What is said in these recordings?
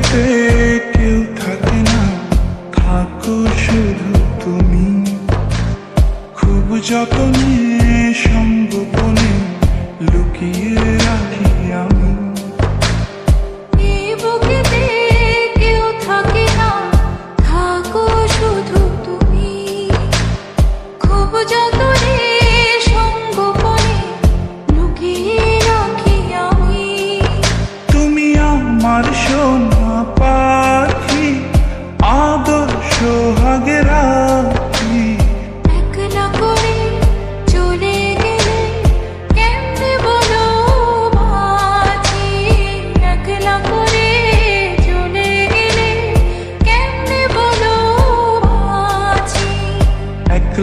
পৃথিবীতে কেউ থাকে না থাকো শুধু তুমি। খুব যতনে সঙ্গোপনে লুকিয়ে রাখি আমি।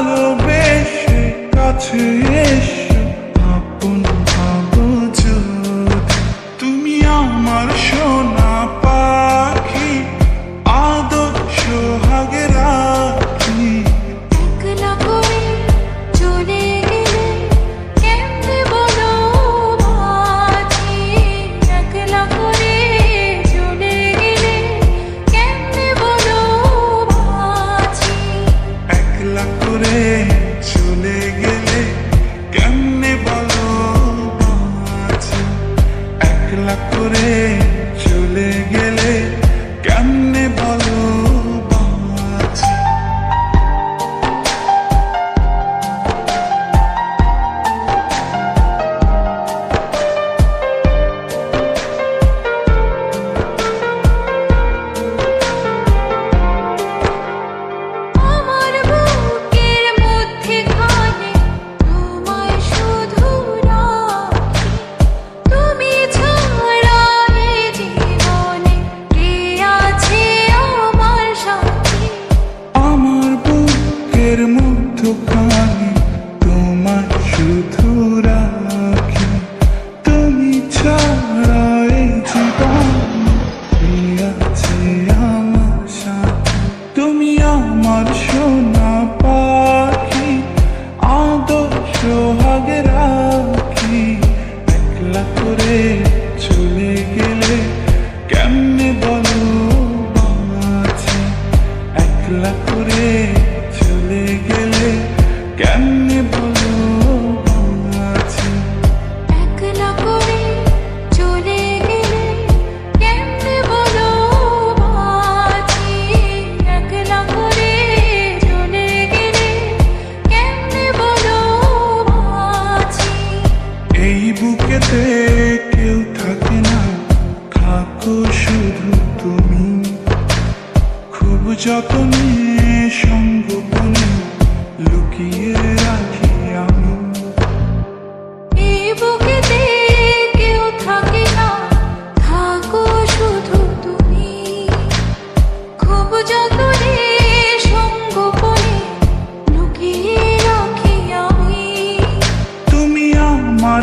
ভালোবেসে কাছে এসে একলা করে চলে গেলে কেমনে বলো আছি? একলা চলে গেলে কেমনে বলো আছি? চলে গেলে কেমনে বলো আছি? এই বুকেতে যতনে সঙ্গোপনে লুকিয়ে রাখি আমি। এই বুকেতে কেউ থাকে না থাকো শুধু তুমি। খুব যতনে সঙ্গোপনে লুকিয়ে রাখি আমি। তুমি আমার